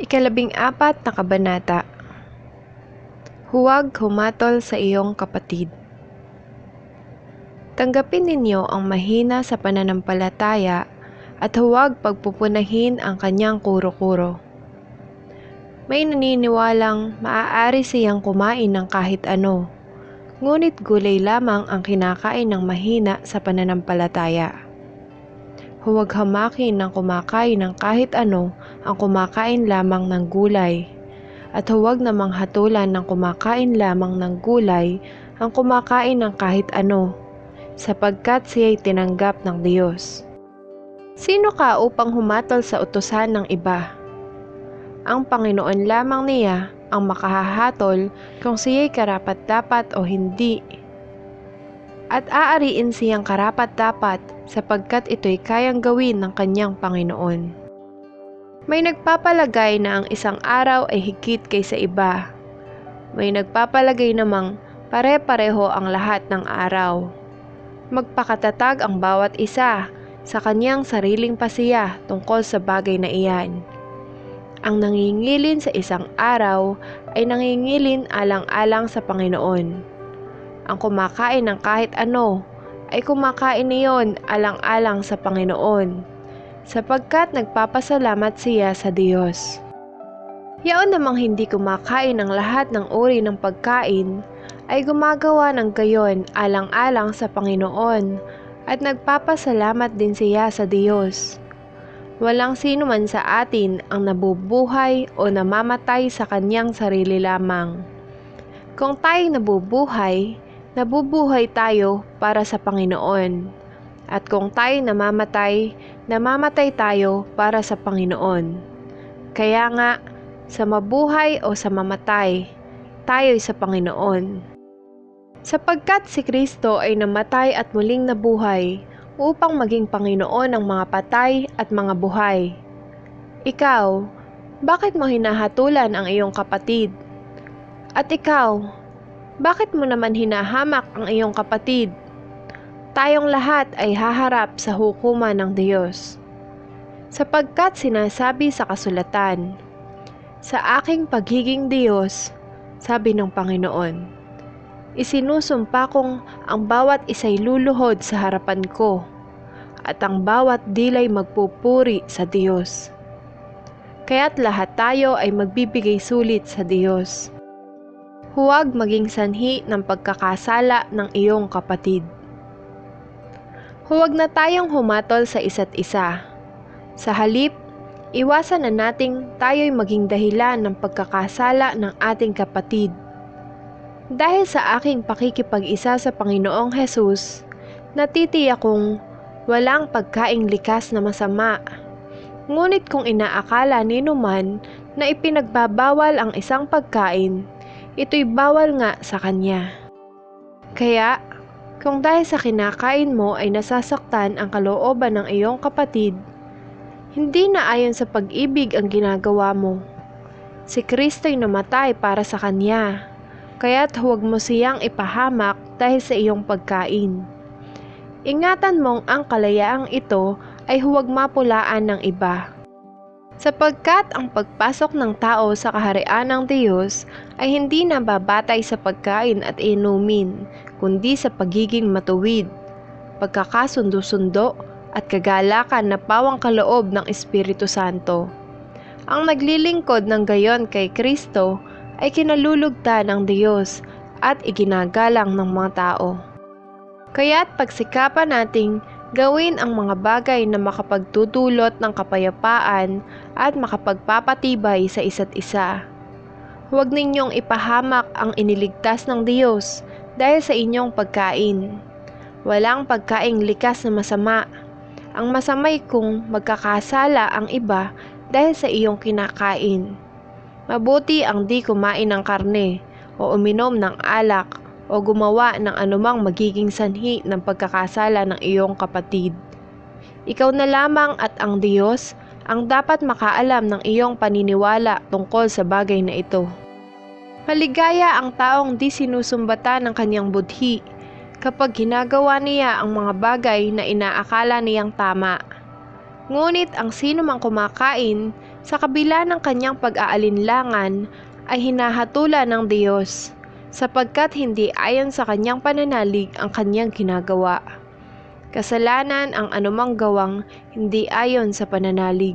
Ikalabing apat na kabanata. Huwag humatol sa iyong kapatid. Tanggapin ninyo ang mahina sa pananampalataya at huwag pagpupunahin ang kanyang kuro-kuro. May naniniwalang maaari siyang kumain ng kahit ano, ngunit gulay lamang ang kinakain ng mahina sa pananampalataya. Huwag hamakin ng kumakain ng kahit ano ang kumakain lamang ng gulay, at huwag namang hatulan ng kumakain lamang ng gulay ang kumakain ng kahit ano, sapagkat siya'y tinanggap ng Diyos. Sino ka upang humatol sa utusan ng iba? Ang Panginoon lamang niya ang makahahatol kung siya'y karapat-dapat o hindi. At aariin siyang karapat-dapat sapagkat ito'y kayang gawin ng kanyang Panginoon. May nagpapalagay na ang isang araw ay higit kaysa iba. May nagpapalagay namang pare-pareho ang lahat ng araw. Magpakatatag ang bawat isa sa kanyang sariling pasiya tungkol sa bagay na iyan. Ang nangingilin sa isang araw ay nangingilin alang-alang sa Panginoon. Ang kumakain ng kahit ano ay kumakain niyon alang-alang sa Panginoon, sapagkat nagpapasalamat siya sa Diyos. Yaon namang hindi kumakain ng lahat ng uri ng pagkain, ay gumagawa ng gayon alang-alang sa Panginoon, at nagpapasalamat din siya sa Diyos. Walang sino man sa atin ang nabubuhay o namamatay sa kanyang sarili lamang. Kung tayo nabubuhay, nabubuhay tayo para sa Panginoon. At kung tayo namamatay, namamatay tayo para sa Panginoon. Kaya nga, sa mabuhay o sa mamatay, tayo'y sa Panginoon. Sapagkat si Kristo ay namatay at muling nabuhay upang maging Panginoon ng mga patay at mga buhay. Ikaw, bakit mo hinahatulan ang iyong kapatid? At ikaw, bakit mo naman hinahamak ang iyong kapatid? Tayong lahat ay haharap sa hukuman ng Diyos. Sapagkat sinasabi sa kasulatan, Sa aking pagiging Diyos, sabi ng Panginoon, Isinusumpa kong ang bawat isa'y luluhod sa harapan ko, at ang bawat dilay magpupuri sa Diyos. Kaya't lahat tayo ay magbibigay sulit sa Diyos. Huwag maging sanhi ng pagkakasala ng iyong kapatid. Huwag na tayong humatol sa isa't isa. Sa halip, iwasan na nating tayo'y maging dahilan ng pagkakasala ng ating kapatid. Dahil sa aking pakikipag-isa sa Panginoong Hesus, natitiyak kong walang pagkaing likas na masama. Ngunit kung inaakala ni Numan na ipinagbabawal ang isang pagkain, ito'y bawal nga sa kanya. Kaya, kung dahil sa kinakain mo ay nasasaktan ang kalooban ng iyong kapatid, hindi na ayon sa pag-ibig ang ginagawa mo. Si Kristo'y namatay para sa kanya kaya't huwag mo siyang ipahamak dahil sa iyong pagkain. Ingatan mong ang kalayaang ito ay huwag mapulaan ng iba. Sapagkat ang pagpasok ng tao sa kaharian ng Diyos ay hindi nababatay sa pagkain at inumin, kundi sa pagiging matuwid, pagkakasundo-sundo at kagalakan na pawang kaloob ng Espiritu Santo. Ang naglilingkod ng gayon kay Kristo ay kinalulugta ng Diyos at iginagalang ng mga tao. Kaya't pagsikapan nating gawin ang mga bagay na makapagtutulot ng kapayapaan at makapagpapatibay sa isa't isa. Huwag ninyong ipahamak ang iniligtas ng Diyos dahil sa inyong pagkain. Walang pagkaing likas na masama. Ang masamay kung magkakasala ang iba dahil sa iyong kinakain. Mabuti ang di kumain ng karne o uminom ng alak o gumawa ng anumang magiging sanhi ng pagkakasala ng iyong kapatid. Ikaw na lamang at ang Diyos ang dapat makaalam ng iyong paniniwala tungkol sa bagay na ito. Maligaya ang taong di sinusumbata ng kanyang budhi kapag ginagawa niya ang mga bagay na inaakala niyang tama. Ngunit ang sino mang kumakain Sa kabila ng kanyang pag-aalinlangan ay hinahatulan ng Diyos sapagkat hindi ayon sa kanyang pananalig ang kanyang ginagawa. Kasalanan ang anumang gawang hindi ayon sa pananalig.